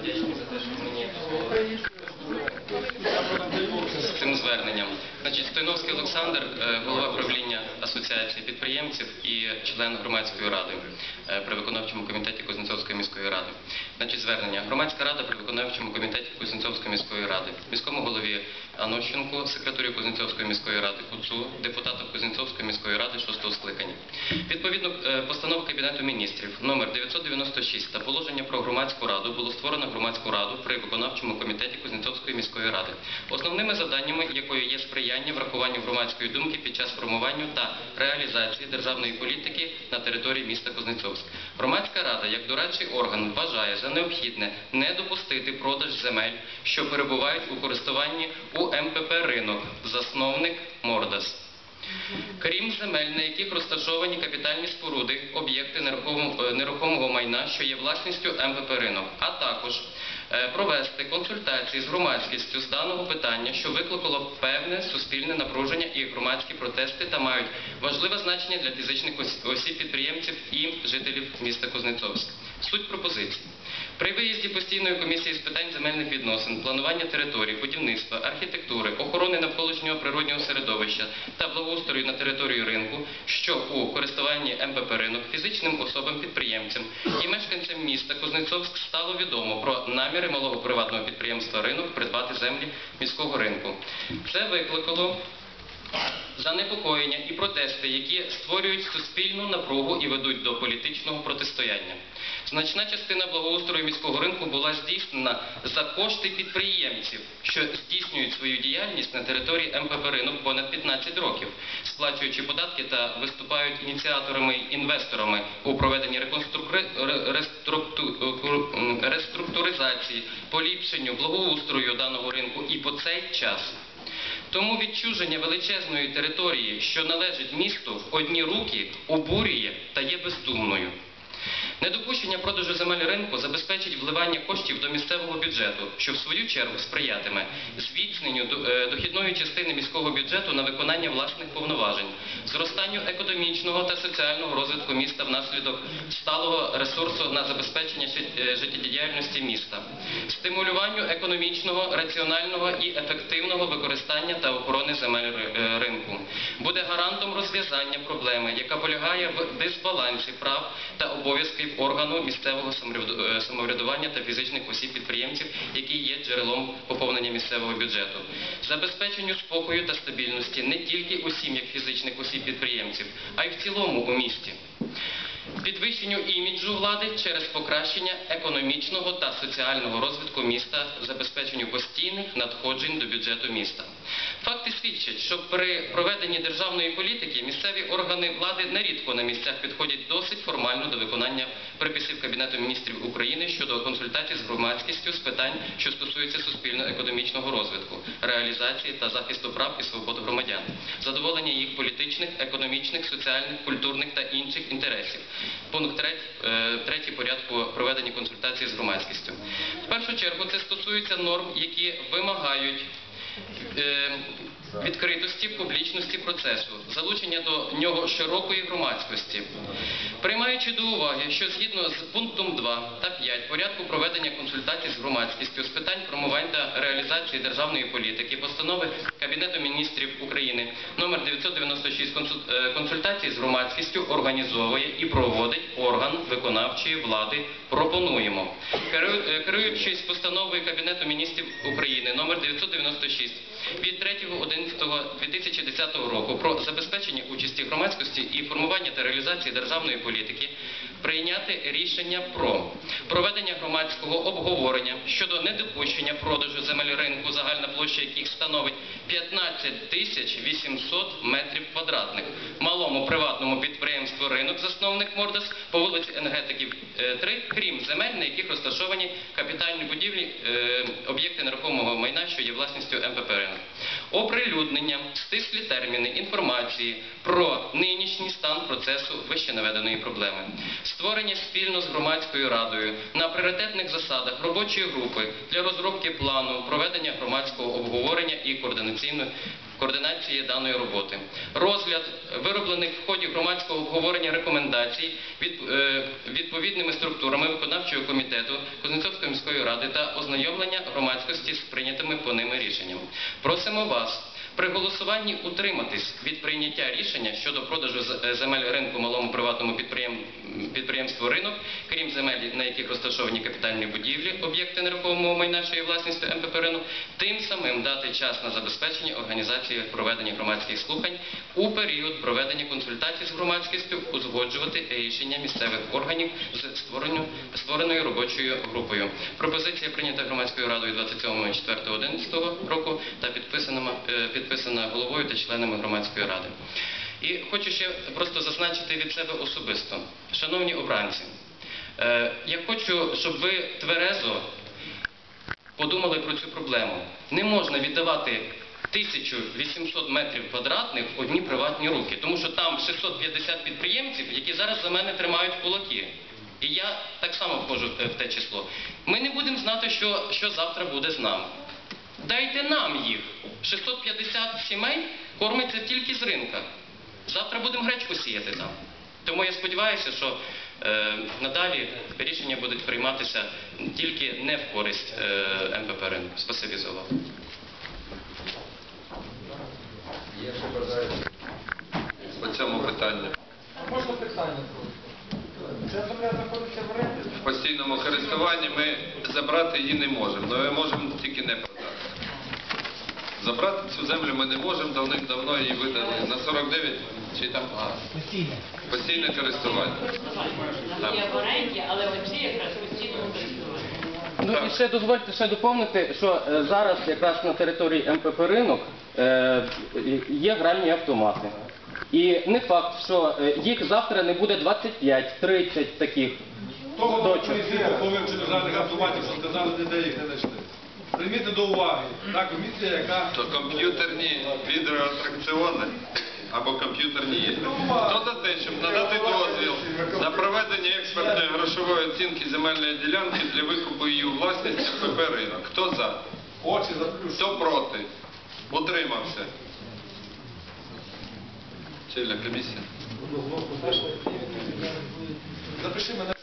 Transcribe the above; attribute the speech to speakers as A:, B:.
A: вдячний за те, що мені з цим зверненням. Значить, Стояновський Олександр, е, голова правління Асоціації підприємців і член громадської ради е, при виконавчому комітеті Кузнецовської міської ради. Значить, звернення. Громадська рада при виконавчому комітеті Кузнецовської міської ради, міському голові Анощенку, секретарю Кузнецовської міської ради Куцу, депутату Кузнецовської міської ради 6 скликання. Відповідно, е, постанова Кабінету міністрів номер 996 та положення про громадську раду було створено громадську раду при виконавчому комітеті Кузнецовської міської ради, основними завданнями якої є сприяння врахуванню громадської думки під час формування та реалізації державної політики на території міста Кузнецовськ. Громадська рада, як дорадчий орган, вважає за необхідне не допустити продаж земель, що перебувають у користуванні у МПП ринок, засновник Мордас. Крім земель, на яких розташовані капітальні споруди, об'єкти нерухомого, е, майна, що є власністю МПП ринок, а також е, провести консультації з громадськістю з даного питання, що викликало певне суспільне напруження і громадські протести та мають важливе значення для фізичних осіб, підприємців і жителів міста Кузнецовськ. Суть пропозиції. При виїзді постійної комісії з питань земельних відносин, планування територій, будівництва, архітектури, охорони навколишнього природнього середовища та благоустрою на території ринку, що у користуванні МПП ринок фізичним особам-підприємцям і мешканцям міста Кузнецовськ стало відомо про наміри малого приватного підприємства ринок придбати землі міського ринку. Це викликало занепокоєння і протести, які створюють суспільну напругу і ведуть до політичного протистояння. Значна частина благоустрою міського ринку була здійснена за кошти підприємців, що здійснюють свою діяльність на території МПП ринок понад 15 років, сплачуючи податки та виступають ініціаторами і інвесторами у проведенні реконструктури- реструкту- реструктуризації, поліпшенню, благоустрою даного ринку і по цей час. Тому відчуження величезної території, що належить місту, в одні руки обурює та є бездумною. Недопущення продажу земель ринку забезпечить вливання коштів до місцевого бюджету, що в свою чергу сприятиме зміцненню е, дохідної частини міського бюджету на виконання власних повноважень, зростанню економічного та соціального розвитку міста внаслідок сталого ресурсу на забезпечення е, життєдіяльності міста, стимулюванню економічного, раціонального і ефективного використання та охорони земель е, ринку, буде гарантом розв'язання проблеми, яка полягає в дисбалансі прав та обов'язків органу місцевого е, самоврядування та фізичних осіб-підприємців, які є джерелом поповнення місцевого бюджету, забезпеченню спокою та стабільності не тільки у сім'ях фізичних осіб-підприємців, а й в цілому у місті. Підвищенню іміджу влади через покращення економічного та соціального розвитку міста, забезпеченню постійних надходжень до бюджету міста. Факти свідчать, що при проведенні державної політики місцеві органи влади нерідко на місцях підходять досить формально до виконання приписів Кабінету міністрів України щодо консультацій з громадськістю з питань, що стосуються суспільно-економічного розвитку, реалізації та захисту прав і свобод громадян, задоволення їх політичних, економічних, соціальних, культурних та інших інтересів. Пункт третій, е, третій порядку проведення консультацій з громадськістю. В першу чергу це стосується норм, які вимагають е, відкритості, публічності процесу, залучення до нього широкої громадськості. Приймаючи до уваги, що згідно з пунктом 2 та 5 порядку проведення консультацій з громадськістю з питань формувань та реалізації державної політики, постанови Кабінету міністрів України номер 996 консуль- е, консультації з громадськістю організовує і проводить орган виконавчої влади. Пропонуємо, е, керуючись постановою Кабінету міністрів України номер 996 від 3.11.2010 року про забезпечення участі громадськості і формування та реалізації державної політики, прийняти рішення про проведення громадського обговорення щодо недопущення продажу земель ринку, загальна площа яких становить 15 тисяч 800 метрів квадратних, малому приватному підприємству ринок засновник Мордас по вулиці Енергетиків е, 3, крім земель, на яких розташовані капітальні будівлі, е, об'єкти нерухомого майна, що є власністю МПП ринок. Оприлюднення стислі терміни інформації про нинішній стан процесу вище наведеної проблеми, створення спільно з громадською радою на пріоритетних засадах робочої групи для розробки плану проведення громадського обговорення і координації даної роботи. Розгляд вироблених в ході громадського обговорення рекомендацій від, е, відповідними структурами виконавчого комітету Кузнецовської міської ради та ознайомлення громадськості з прийнятими по ними рішеннями. Просимо вас при голосуванні утриматись від прийняття рішення щодо продажу е, земель ринку малому приватному підприєм- підприємству ринок, крім земель, на яких розташовані капітальні будівлі, об'єкти нерухомого майна, що є власністю МПП ринок, тим самим дати час на забезпечення організації проведення громадських слухань у період проведення консультацій з громадськістю, узгоджувати рішення місцевих органів з створеною робочою групою. Пропозиція прийнята громадською радою 27.04.11 року та підписана, е, підписана головою та членами громадської ради. І хочу ще просто зазначити від себе особисто, шановні обранці, е, я хочу, щоб ви тверезо подумали про цю проблему. Не можна віддавати 1800 метрів квадратних в одні приватні руки, тому що там 650 підприємців, які зараз за мене тримають кулаки. І я так само входжу в те число. Ми не будемо знати, що, що завтра буде з нами. Дайте нам їх. 650 сімей кормиться тільки з ринка. Завтра будемо гречку сіяти там. Тому я сподіваюся, що е, надалі рішення будуть прийматися тільки не в користь е, МПП ринку. Спасибі за увагу.
B: Є ще бажаючі по цьому питанню.
C: Можна питання? Ця земля знаходиться в оренді?
B: В постійному користуванні ми забрати її не можемо, але ми можемо тільки не продати. Забрати цю землю ми не можемо, давним-давно її видали на 49 чи там а, постійне користування. Там.
D: Є в оренді, але оці якраз постійно користування.
A: Ну і ще дозвольте ще доповнити, що е, зараз якраз на території МПП ринок е, є гральні автомати. І не факт, що е, їх завтра не буде 25-30 таких
E: Того комісії по вивченню державних автоматів, що сказали, ніде їх не знайшли. Прийміть до уваги. Та комісія, яка
B: То комп'ютерні відеоатракціони або комп'ютерні ігри. Хто за те, щоб надати дозвіл на проведення експертної грошової оцінки земельної ділянки для викупу її у власність МПП ринок? Хто за?
E: очі заплющує.
B: Хто проти? Утримався. Чільна комісія.
E: Запиши мене.